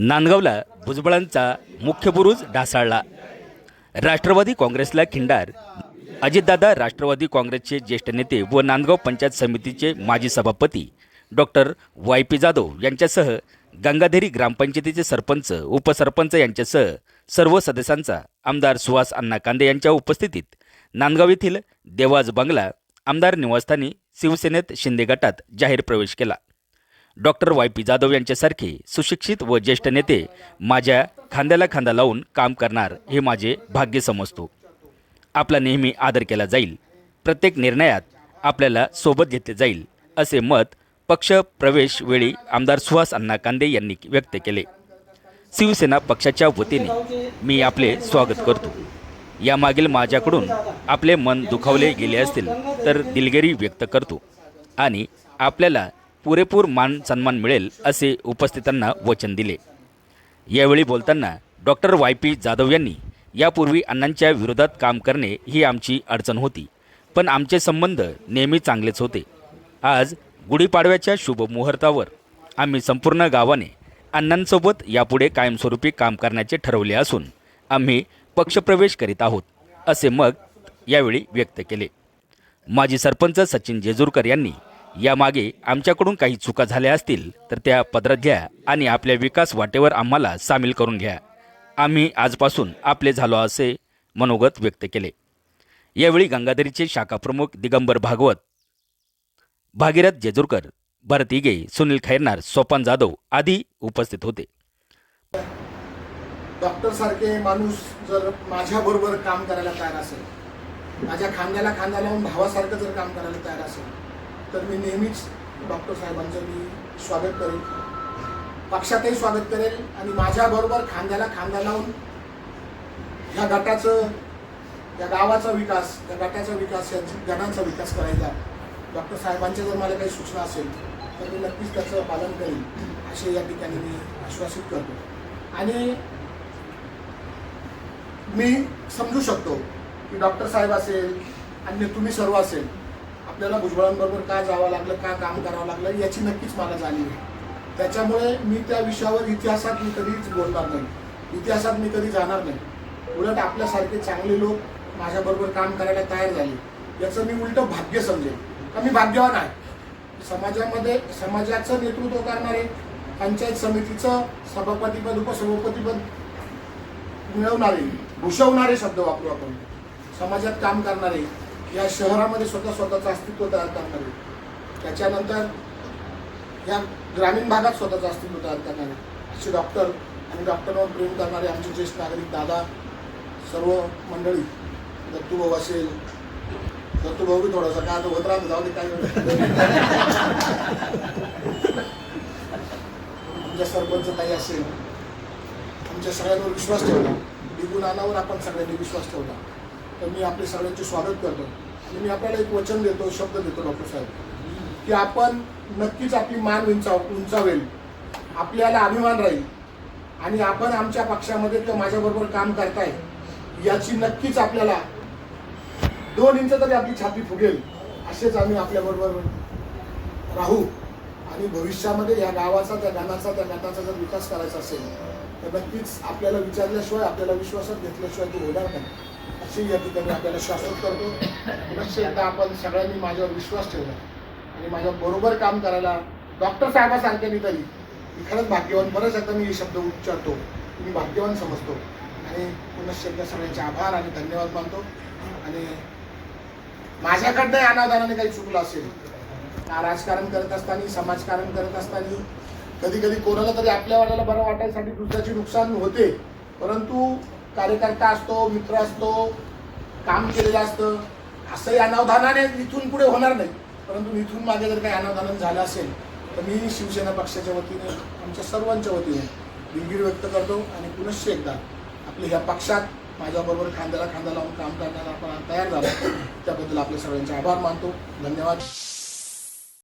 नांदगावला भुजबळांचा मुख्य बुरुज ढासाळला. राष्ट्रवादी काँग्रेसला खिंडार. अजितदादा राष्ट्रवादी काँग्रेसचे ज्येष्ठ नेते व नांदगाव पंचायत समितीचे माजी सभापती डॉक्टर वाय पी जाधव यांच्यासह गंगाधेरी ग्रामपंचायतीचे सरपंच उपसरपंच यांच्यासह सर्व सदस्यांचा आमदार सुहास अण्णा कांदे यांच्या उपस्थितीत नांदगाव येथील देवाज बंगला आमदार निवासस्थानी शिवसेनेत शिंदे गटात जाहीर प्रवेश केला. डॉक्टर वाय पी जाधव यांच्यासारखे सुशिक्षित व ज्येष्ठ नेते माझ्या खांद्याला खांदा लावून काम करणार हे माझे भाग्य समजतो. आपला नेहमी आदर केला जाईल. प्रत्येक निर्णयात आपल्याला सोबत घेतले जाईल असे मत पक्ष प्रवेश वेळी आमदार सुहास अण्णा कांदे यांनी व्यक्त केले. शिवसेना पक्षाच्या वतीने मी आपले स्वागत करतो. यामागील माझ्याकडून आपले मन दुखावले गेले असतील तर दिलगिरी व्यक्त करतो. आणि आपल्याला पुरेपूर मान सन्मान मिळेल असे उपस्थितांना वचन दिले. यावेळी बोलताना डॉक्टर वाय पी जाधव यांनी यापूर्वी अण्णांच्या विरोधात काम करणे ही आमची अडचण होती पण आमचे संबंध नेहमी चांगलेच होते. आज गुढीपाडव्याच्या शुभमुहूर्तावर आम्ही संपूर्ण गावाने अण्णांसोबत यापुढे कायमस्वरूपी काम करण्याचे ठरवले असून आम्ही पक्षप्रवेश करीत आहोत असे मत यावेळी व्यक्त केले. माजी सरपंच सचिन जेजूरकर यांनी यामागे आमच्याकडून काही चुका झाल्या असतील तर त्या पदरात घ्या आणि आपल्या विकास वाटेवर आम्हाला सामील करून घ्या. आम्ही आजपासून आपले झालो असे मनोगत व्यक्त केले. यावेळी गंगाधरीचे शाखाप्रमुख दिगंबर भागवत भागीरथ जेजूरकर भरत इगे सुनील खैरनार सोपान जाधव आदी उपस्थित होते. डॉक्टर सारखे माणूस जर माझ्याबरोबर काम करायला तयार असेल माझ्या खांद्याला खांदा लावून भावासारखं जर काम करायला तयार असेल तर मी नेहमीच डॉक्टर साहेबांचं मी स्वागत करेल पक्षातही स्वागत करेल आणि माझ्याबरोबर खांद्याला खांदा लावून ह्या गटाचं या गावाचा विकास या गटाचा विकास या गणाचा विकास करायचा. डॉक्टर साहेबांच्या जर मला काही सूचना असेल तर मी नक्कीच त्याचं पालन करेन असे या ठिकाणी मी आश्वासित करतो. आणि मी समजू शकतो की डॉक्टर साहेब असेल आणि तुम्ही सर्व असेल आपल्याला भुजबळांबरोबर का जावं लागलं का काम करावं लागलं याची नक्कीच मला जाणीव आहे. त्याच्यामुळे मी त्या विषयावर इतिहासात मी कधीच बोलणार नाही. इतिहासात मी कधी जाणार नाही. उलट आपल्यासारखे चांगले लोक माझ्याबरोबर काम करायला तयार झाले. याचं मी उलट भाग्य समजेल का मी भाग्यवान आहे? समाजामध्ये समाजाचं नेतृत्व करणारे पंचायत समितीचं सभापतीपद उपसभापतीपद मिळवणारे भूषवणारे शब्द वापरू आपण. समाजात काम करणारे या शहरामध्ये स्वतः स्वतःचं अस्तित्व तयार करणारे. त्याच्यानंतर या ग्रामीण भागात स्वतःचं अस्तित्व तयार करणारे. असे डॉक्टर आणि डॉक्टरवर प्रेम करणारे आमचे ज्येष्ठ नागरिक दादा सर्व मंडळी. दत्तूभाऊ असेल. दत्तूभाऊ बी थोडासा काय आता होत राहतो जाऊ दे काय आमच्या सरपंच काही असेल. आमच्या सगळ्यांवर विश्वास ठेवला. बिगुनानावर आपण सगळ्यांनी विश्वास ठेवला. तर मी आपले सगळ्यांचे स्वागत करतो. आणि मी आपल्याला एक वचन देतो शब्द देतो डॉक्टर साहेब की आपण नक्कीच आपली मान उंचाव उंचावेल. आपल्याला अभिमान राहील. आणि आपण आमच्या पक्षामध्ये किंवा माझ्याबरोबर काम करताय याची नक्कीच आपल्याला दोन इंच तरी आपली छाती फुगेल असेच आम्ही आपल्याबरोबर राहू. आणि भविष्यामध्ये या गावाचा त्या गाण्याचा त्या गटाचा जर विकास करायचा असेल तर नक्कीच आपल्याला विचारल्याशिवाय आपल्याला विश्वासात घेतल्याशिवाय तो होणार नाही. अशी या ठिकाणी आपल्याला शासन करतो. पुनश्च एकदा आपण सगळ्यांनी माझ्यावर विश्वास ठेवला. आणि माझ्या बरोबर काम करायला डॉक्टर साहेबासारख्यांनी तरी मी खरंच भाग्यवान. बरंच आता मी हे शब्द उच्चारतो. मी भाग्यवान समजतो. आणि पुनश्च एकदा सगळ्यांचे आभार आणि धन्यवाद मानतो. आणि माझ्याकडनं अनादानाने काही चुकलं असेल राजकारण करत असताना समाजकारण करत असताना कधी कधी कोणाला तरी आपल्या वाट्याला बरं वाटायसाठी दुसऱ्याचे नुकसान होते. परंतु कार्यकर्ता असतो मित्र असतो काम केलेलं असतं. असंही अनावधानाने इथून पुढे होणार नाही. परंतु इथून मागे जर काही अनावधान झालं असेल तर मी शिवसेना पक्षाच्या वतीने आमच्या सर्वांच्या वतीने दिलगिरी व्यक्त करतो आणि पुनश्च एकदा आपल्या ह्या पक्षात माझ्याबरोबर खांद्याला खांदा लावून काम करण्याला आपण तयार झालो. त्याबद्दल आपल्या सगळ्यांचे आभार मानतो. धन्यवाद.